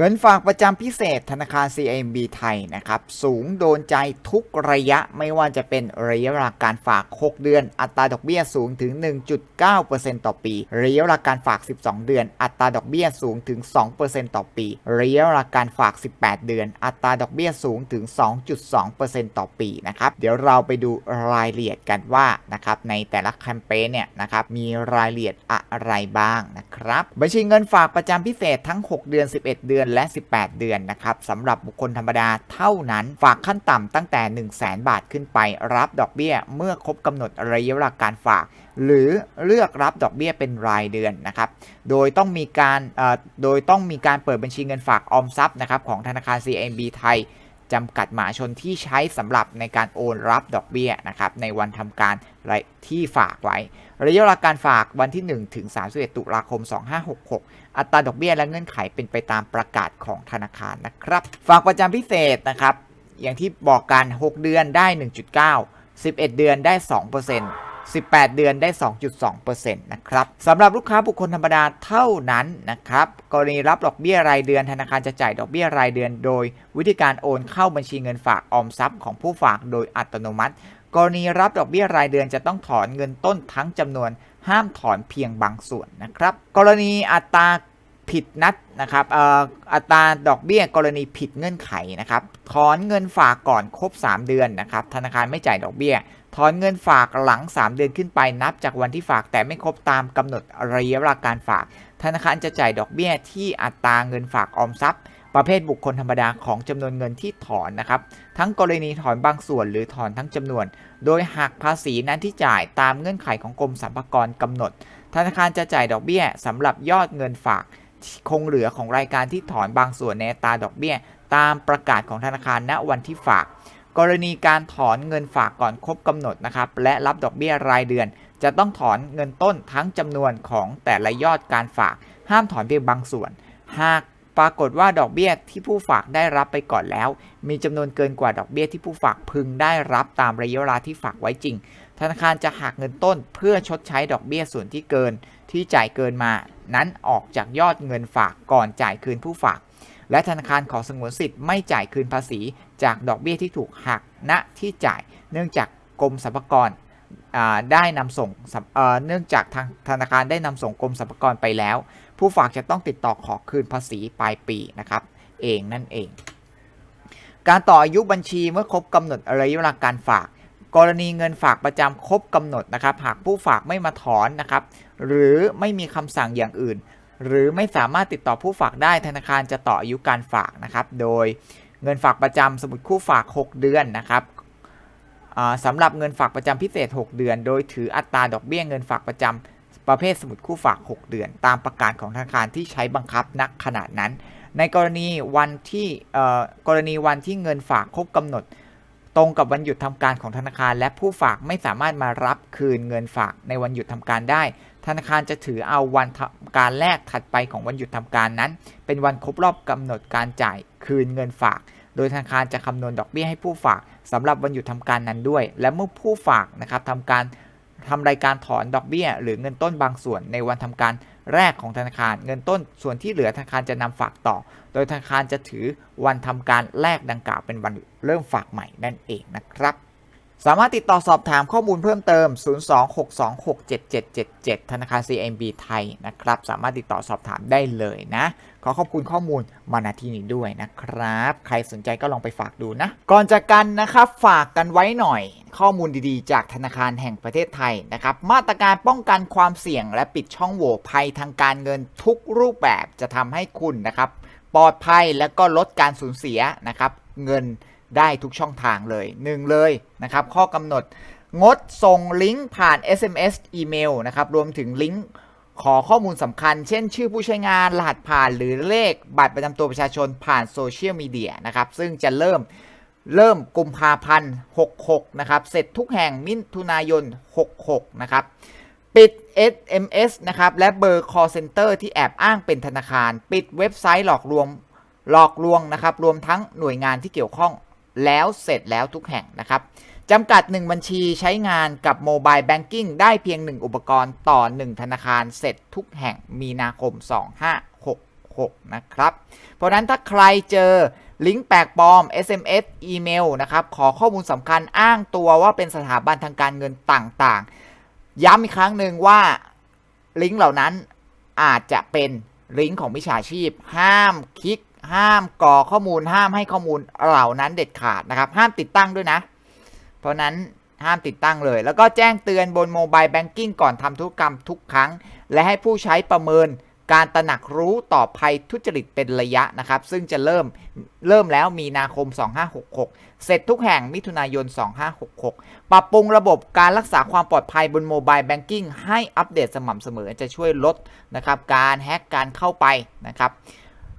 เงินฝากประจำพิเศษธนาคาร CIMB ไทยนะครับ สูงโดนใจทุกระยะไม่ว่าจะเป็นระยะเวลาการฝาก 6 เดือน อัตราดอกเบี้ยสูงถึง 1.9%ต่อปี ระยะเวลาการฝาก 12 เดือน อัตราดอกเบี้ยสูงถึง 2%ต่อปี ระยะเวลาการฝาก 18 เดือน อัตราดอกเบี้ยสูงถึง 2.2%ต่อปีนะครับเดี๋ยวเราไปดูรายละเอียดกันว่านะครับในแต่ละแคมเปญเนี่ยนะครับมีรายละเอียดอะไรบ้างนะครับบัญชีเงินฝากประจำพิเศษทั้ง 6 เดือน 11 เดือนและ 18 เดือนนะครับสำหรับบุคคลธรรมดาเท่านั้น ฝากขั้นต่ำตั้งแต่ 1 0 0 0 0แบาทขึ้นไปรับดอกเบี้ยเมื่อครบกำหนดระยะเวลาการฝาก หรือเลือกรับดอกเบี้ยเป็นรายเดือนนะครับโดยต้องมีการโดยต้องมีการเปิดบัญชีเงินฝากออมทรัพย์นะครับของธนาคาร CMB ไทย จำกัดหมาชนที่ใช้สำหรับในการโอนรับดอกเบี้ยนะครับในวันทำการที่ฝากไว้ ระยะเวลาการฝากวันที่ 1 ถึง 31 ตุลาคม 2566 อัตราดอกเบี้ยและเงื่อนไขเป็นไปตามประกาศของธนาคารนะครับ ฝากประจำพิเศษนะครับ อย่างที่บอกกัน 6 เดือนได้ 1.9 11 เดือนได้ 2% 18 เดือนได้ 2.2%นะครับสำหรับลูกค้าบุคคลธรรมดาเท่านั้นนะครับกรณีรับดอกเบี้ยรายเดือนธนาคารจะจ่ายดอกเบี้ยรายเดือน โดยวิธีการโอนเข้าบัญชีเงินฝากออมทรัพย์ของผู้ฝากโดยอัตโนมัติ กรณีรับดอกเบี้ยรายเดือนจะต้องถอนเงินต้นทั้งจำนวน ห้ามถอนเพียงบางส่วนนะครับ กรณีอัตราผิดนัดนะครับอัตราดอกเบี้ยกรณีผิดเงื่อนไขนะครับถอนเงินฝากก่อนครบ 3 เดือนนะครับธนาคารไม่จ่ายดอกเบี้ย อนเงินฝากหลัง 3 เดือนขึ้นไปนับจากวันที่ฝากแต่ไม่ครบตามกำหนดระยะเวลาการฝาก ธนาคารจะจ่ายดอกเบี้ยที่อัตราเงินฝากออมทรัพย์ ประเภทบุคคลธรรมดาของจำนวนเงินที่ถอนนะครับ ทั้งกรณีถอนบางส่วนหรือถอนทั้งจำนวน โดยหักภาษีนั้นที่จ่ายตามเงื่อนไขของกรมสรรพากรกำหนด ธนาคารจะจ่ายดอกเบี้ยสำหรับยอดเงินฝาก คงเหลือของรายการที่ถอนบางส่วนในตาดอกเบี้ย ตามประกาศของธนาคารณวันที่ฝาก กรณีการถอนเงินฝากก่อนครบกำหนดนะครับและรับดอกเบี้ยรายเดือน จะต้องถอนเงินต้นทั้งจำนวนของแต่ละยอดการฝาก ห้ามถอนเพียงบางส่วน หากปรากฏว่าดอกเบี้ยที่ผู้ฝากได้รับไปก่อนแล้ว มีจำนวนเกินกว่าดอกเบี้ยที่ผู้ฝากพึงได้รับตามระยะเวลาที่ฝากไว้จริง ธนาคารจะหักเงินต้นเพื่อชดใช้ดอกเบี้ยส่วนที่เกินที่จ่ายเกินมา นั้นออกจากยอดเงินฝากก่อนจ่ายคืนผู้ฝาก และธนาคารขอสงวนสิทธิ์ไม่จ่ายคืนภาษี จากดอกเบี้ยที่ถูกหักณที่จ่ายเนื่องจากกรมสรรพากรได้นำส่งเนื่องจากทางธนาคารได้นำส่งกรมสรรพากรไปแล้ว ผู้ฝากจะต้องติดต่อขอคืนภาษีปลายปีนะครับ เองนั่นเอง การต่ออายุบัญชีเมื่อครบกำหนดระยะเวลาการฝาก กรณีเงินฝากประจำครบกำหนดนะครับ หากผู้ฝากไม่มาถอนนะครับ หรือไม่มีคำสั่งอย่างอื่น หรือไม่สามารถติดต่อผู้ฝากได้ธนาคารจะต่ออายุการฝากนะครับ โดยเงินฝากประจำสมุดคู่ฝาก 6 เดือนนะครับสำหรับเงินฝากประจำพิเศษ 6 เดือน โดยถืออัตราดอกเบี้ยเงินฝากประจำประเภทสมุดคู่ฝาก 6 เดือน ตามประกาศของธนาคารที่ใช้บังคับนักขนาดนั้น ในกรณีวันที่กรณีวันที่เงินฝากครบกำหนด ตรงกับวันหยุดทำการของธนาคาร และผู้ฝากไม่สามารถมารับคืนเงินฝากในวันหยุดทำการได้ ธนาคารจะถือเอาวันการแรกถัดไปของวันหยุดทำการนั้น เป็นวันครบรอบกำหนดการจ่ายคืนเงินฝาก โดยธนาคารจะคำนวณดอกเบี้ยให้ผู้ฝากสำหรับวันหยุดทำการนั้นด้วย และเมื่อผู้ฝากนะครับทำการทำรายการถอนดอกเบี้ย หรือเงินต้นบางส่วนในวันทำการแรกของธนาคาร เงินต้นส่วนที่เหลือธนาคารจะนำฝากต่อ โดยธนาคารจะถือวันทำการแรกดังกล่าวเป็นวันเริ่มฝากใหม่นั่นเองนะครับ สามารถติดต่อสอบถามข้อมูลเพิ่มเติม 026267777 ธนาคาร CMB ไทยนะครับ สามารถติดต่อสอบถามได้เลยนะ ขอขอบคุณข้อมูลมาณที่นี้ด้วยนะครับ ใครสนใจก็ลองไปฝากดูนะ ก่อนจากกันนะครับ ฝากกันไว้หน่อย ข้อมูลดีๆ จากธนาคารแห่งประเทศไทยนะครับ มาตรการป้องกันความเสี่ยง และปิดช่องโหว่ภัยทางการเงินทุกรูปแบบจะทำให้คุณนะครับ ปลอดภัยและก็ลดการสูญเสียนะครับ เงิน ได้ทุกช่องทางเลยหนึ่งเลยนะครับ ข้อกำหนดงดส่งลิงก์ผ่าน SMS อีเมลนะครับ รวมถึงลิงก์ขอข้อมูลสำคัญ เช่น ชื่อผู้ใช้งานรหัสผ่านหรือเลขบัตรประจำตัวประชาชนผ่านโซเชียลมีเดียนะครับ ซึ่งจะเริ่มเริ่มกุมภาพันธ์66 นะครับ เสร็จทุกแห่งมิถุนายน 66 นะครับ ปิด SMS นะครับ และเบอร์ call center ที่แอบอ้างเป็นธนาคาร ปิดเว็บไซต์หลอกลวงหลอกลวงนะครับ รวมทั้งหน่วยงานที่เกี่ยวข้อง แล้วเสร็จแล้วทุกแห่งนะครับจำกัด 1 บัญชีใช้งานกับโมบายแบงกิ้งได้เพียง 1 อุปกรณ์ต่อ 1 ธนาคารเสร็จทุกแห่งมีนาคม 2566 นะครับ เพราะฉะนั้นถ้าใครเจอลิงก์แปลกปลอม SMS อีเมลนะครับ ขอข้อมูลสำคัญอ้างตัวว่าเป็นสถาบันทางการเงินต่างๆ ย้ำอีกครั้งหนึ่งว่าลิงก์เหล่านั้นอาจจะเป็นลิงก์ของมิจฉาชีพ ห้ามคลิก ห้ามกรอกข้อมูล ห้ามให้ข้อมูลเหล่านั้นเด็ดขาดนะครับ ห้ามติดตั้งด้วยนะ เพราะนั้นห้ามติดตั้งเลย แล้วก็แจ้งเตือนบนโมบายแบงกิ้งก่อนทำธุรกรรมทุกครั้ง และให้ผู้ใช้ประเมินการตระหนักรู้ต่อภัยทุจริตเป็นระยะนะครับ ซึ่งจะเริ่มเริ่มแล้วมีนาคม 2566 เสร็จทุกแห่งมิถุนายน 2566 ปรับปรุงระบบการรักษาความปลอดภัยบนโมบายแบงกิ้งให้อัปเดตสม่ำเสมอจะช่วยลดนะครับการแฮกการเข้าไปนะครับ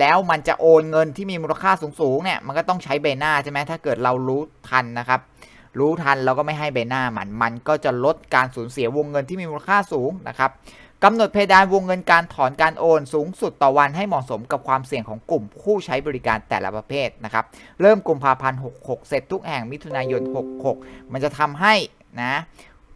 แล้วมันจะโอนเงินที่มีมูลค่าสูงๆเนี่ยมันก็ต้องใช้ใบหน้าใช่ไหมถ้าเกิดเรารู้ทันนะครับ รู้ทันเราก็ไม่ให้ใบหน้ามัน มันก็จะลดการสูญเสียวงเงินที่มีมูลค่าสูงนะครับกำหนดเพดานวงเงินการถอนการโอนสูงสุดต่อวันให้เหมาะสมกับความเสี่ยงของกลุ่มผู้ใช้บริการแต่ละประเภทนะครับเริ่มกุมภาพันธ์66 เสร็จทุกแห่งมิถุนายน 66 มันจะทำให้นะ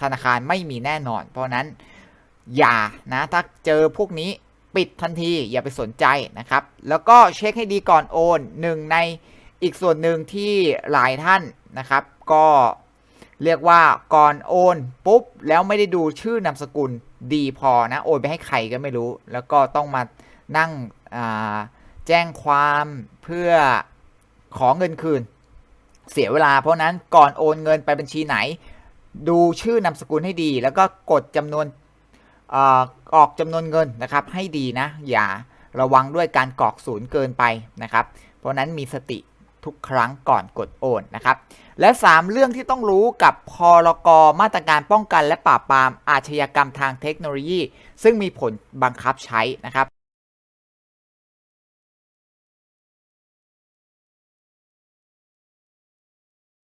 ธนาคารไม่มีแน่นอน เพราะนั้นอย่านะถ้าเจอพวกนี้ปิดทันทีอย่าไปสนใจนะครับ แล้วก็เช็คให้ดีก่อนโอนหนึ่งในอีกส่วนหนึ่งที่หลายท่านนะครับ ก็เรียกว่าก่อนโอนปุ๊บแล้วไม่ได้ดูชื่อนามสกุลดีพอนะโอนไปให้ใครก็ไม่รู้ แล้วก็ต้องมานั่งแจ้งความเพื่อขอเงินคืน เสียเวลาเพราะนั้นก่อนโอนเงินไปบัญชีไหน ดูชื่อนามสกุลให้ดี แล้วก็กดจำนวนออกจำนวนเงินนะครับ ให้ดีนะ อย่าระวังด้วยการกรอกศูนย์เกินไปนะครับ เพราะนั้นมีสติทุกครั้งก่อนกดโอนนะครับ และ 3 เรื่องที่ต้องรู้กับพรกมาตรการป้องกันและปราบปรามอาชญากรรมทางเทคโนโลยี ซึ่งมีผลบังคับใช้นะครับ